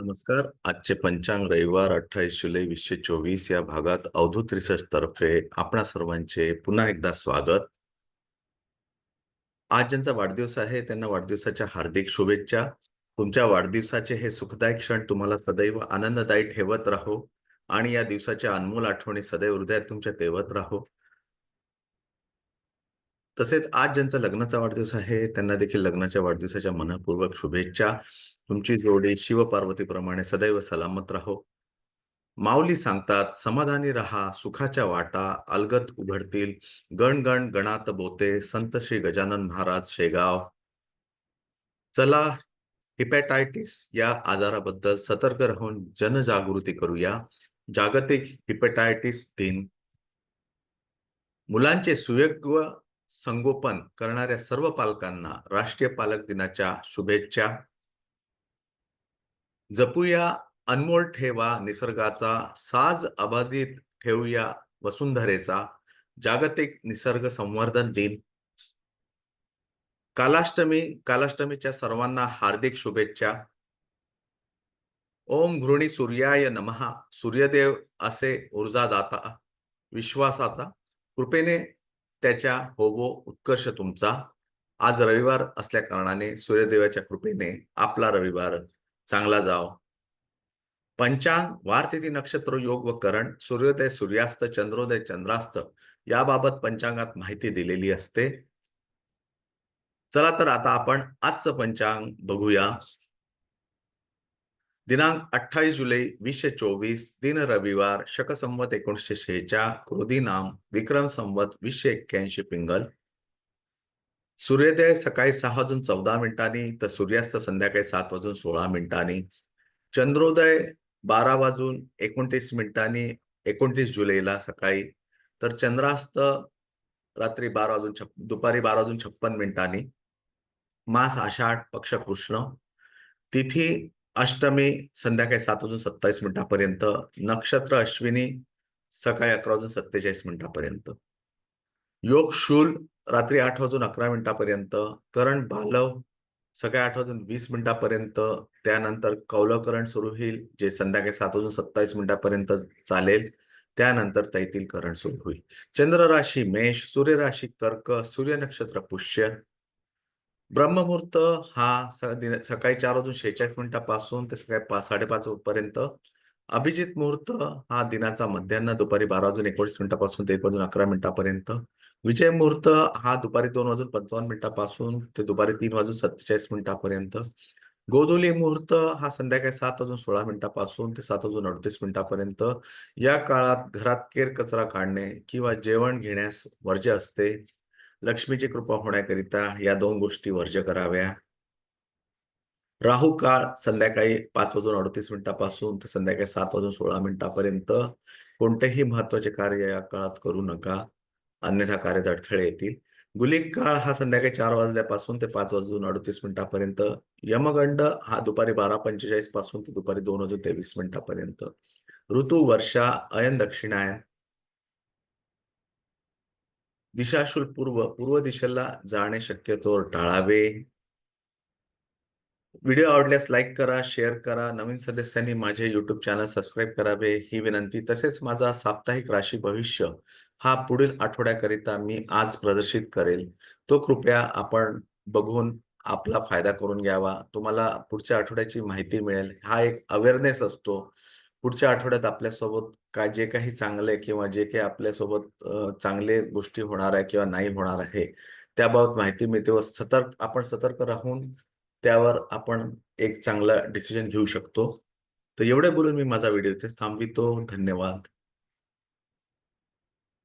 नमस्कार. आजचे पंचांग रविवार अठ्ठावीस जुलै वीसशे चोवीस या भागात अवधूत रिसर्च तर्फे आपणा सर्वांचे पुन्हा एकदा स्वागत. आज ज्यांचा वाढदिवस आहे त्यांना वाढदिवसाच्या हार्दिक शुभेच्छा. तुमच्या वाढदिवसाचे हे सुखदायक क्षण तुम्हाला सदैव आनंददायी ठेवत राहो आणि या दिवसाच्या अनमोल आठवणी सदैव हृदयात तुमच्या तेवत राहो. तसेच आज ज्यांचा लग्नाचा वाढदिवस आहे त्यांना देखील लग्नाच्या वाढदिवसाच्या मनपूर्वक शुभेच्छा. तुमची जोडी शिवपार्वतीप्रमाणे सदैव सलामत राहो. माऊली सांगतात समाधानी रहा सुखाच्या वाटा अलगत उघडतील. गण गण गणात बोते संत श्री गजानन महाराज शेगाव. चला हिपॅटायटिस या आजाराबद्दल सतर्क राहून जनजागृती करूया. जागतिक हिपॅटायटिस दिन. मुलांचे सुयोग्य संगोपन करणाऱ्या सर्व पालकांना राष्ट्रीय पालक दिनाच्या शुभेच्छा. जपूया अनमोल ठेवा निसर्गाचा साज अबाधित ठेवूया वसुंधरेचा जागतिक निसर्ग संवर्धन दिन. कालाष्टमी कालाष्टमीच्या सर्वांना हार्दिक शुभेच्छा. ओम घृणी सूर्याय नमहा सूर्यदेव असे ऊर्जादाता विश्वासाचा कृपेने त्याच्या होवो उत्कर्ष तुमचा. आज रविवार असल्या कारणाने सूर्यदेवाच्या कृपेने आपला रविवार चांगला जाव. पंचांग वार तिथी नक्षत्र योग व करण सूर्योदय सूर्यास्त चंद्रोदय चंद्रास्त याबाबत पंचांगात माहिती दिलेली असते. चला तर आता आपण आजचं पंचांग बघूया. दिनांक अठ्ठावीस जुलै वीसशे चोवीस दिन रविवार शकसंवत एकोणीसशे शेहेचाळ क्रोधी नाम विक्रम संवत वीसशे एक्क्याऐंशी पिंगल. सूर्योदय सकाळी सहा वाजून चौदा मिनिटांनी तर सूर्यास्त संध्याकाळी सात वाजून सोळा मिनिटांनी. चंद्रोदय बारा वाजून एकोणतीस मिनिटांनी एकोणतीस जुलैला सकाळी. तर चंद्रास्त रात्री बारा वाजून छप दुपारी बारा वाजून छप्पन मिनिटांनी. मास आषाढ पक्ष कृष्ण. तिथी अष्टमी संध्याकाळी सात वाजून सत्तावीस मिनिटापर्यंत नक्षत्र अश्विनी सकाळी अकरा वाजून सत्तेचाळीस मिनिटापर्यंत. योग शूल रात्री आठ वाजून अकरा मिनिटापर्यंत करण बालव सकाळी आठ वाजून वीस मिनिटापर्यंत त्यानंतर कौलकरण सुरू होईल जे संध्याकाळी सात वाजून सत्तावीस मिनिटापर्यंत चालेल त्यानंतर तैतील करण सुरू होईल. चंद्र राशी मेष सूर्य राशी कर्क सूर्य नक्षत्र पुष्य ब्रह्ममुहूर्त हा सकाळी चार वाजून शेहेचाळीस मिनिटापासून ते सकाळी पाच साडेपाच पर्यंत अभिजित मुहूर्त हा दिनाचा मध्यान्ह दुपारी बारा वाजून एकोणीस मिनिटापासून ते एक वाजून अकरा मिनिटापर्यंत. विजय मुहूर्त हा दुपारी दोन वाजून पंचावन्न मिनिटापासून ते दुपारी तीन वाजून सत्तेचाळीस मिनिटापर्यंत. गोधुली मुहूर्त हा संध्याकाळी सात वाजून सोळा मिनिटापासून ते सात वाजून अडतीस मिनिटापर्यंत. या काळात घरात केर कचरा काढणे किंवा जेवण घेण्यास वर्ज्य असते. लक्ष्मीची कृपा होण्याकरिता या दोन गोष्टी वर्ज्य कराव्या. राहू काळ संध्याकाळी पाच वाजून अडतीस मिनिटापासून ते संध्याकाळी सात वाजून सोळा मिनिटापर्यंत कोणतेही महत्त्वाचे कार्य या काळात करू नका. अन्यथा कार्यात अडथळे येतील. गुलिक काळ हा संध्याकाळी चार वाजल्यापासून ते पाच वाजून अडतीस मिनिटापर्यंत. यमगंड हा दुपारी बारा पंचेचाळीसपासून ते दुपारी दोन वाजून तेवीस मिनिटापर्यंत. ऋतू वर्षा अयन दक्षिणायन. दिशाशूल पूर्व पूर्व दिशेला जाणे शक्यतो टाळावे. व्हिडिओ आवडल्यास लाईक करा शेअर करा. नवीन सदस्यांनी माझे युट्यूब चॅनल सबस्क्राईब करावे. ही विनंती. तसेच माझा साप्ताहिक राशी भविष्य हा पुढील आठवड्याकरिता मी आज प्रदर्शित करेल. तो कृपया आपण बघून आपला फायदा करून घ्यावा. तुम्हाला पुढच्या आठवड्याची माहिती मिळेल. हा एक अवेअरनेस असतो. पुढच्या आठवड्यात आपल्यासोबत काय जे काही चांगलं आहे किंवा जे काही आपल्यासोबत चांगले गोष्टी होणार आहे किंवा नाही होणार आहे त्याबाबत माहिती मिळते व सतर्क आपण सतर्क राहून त्यावर आपण एक चांगला डिसिजन घेऊ शकतो. तर एवढे बोलून मी माझा व्हिडिओ इथे थांबवितो. धन्यवाद.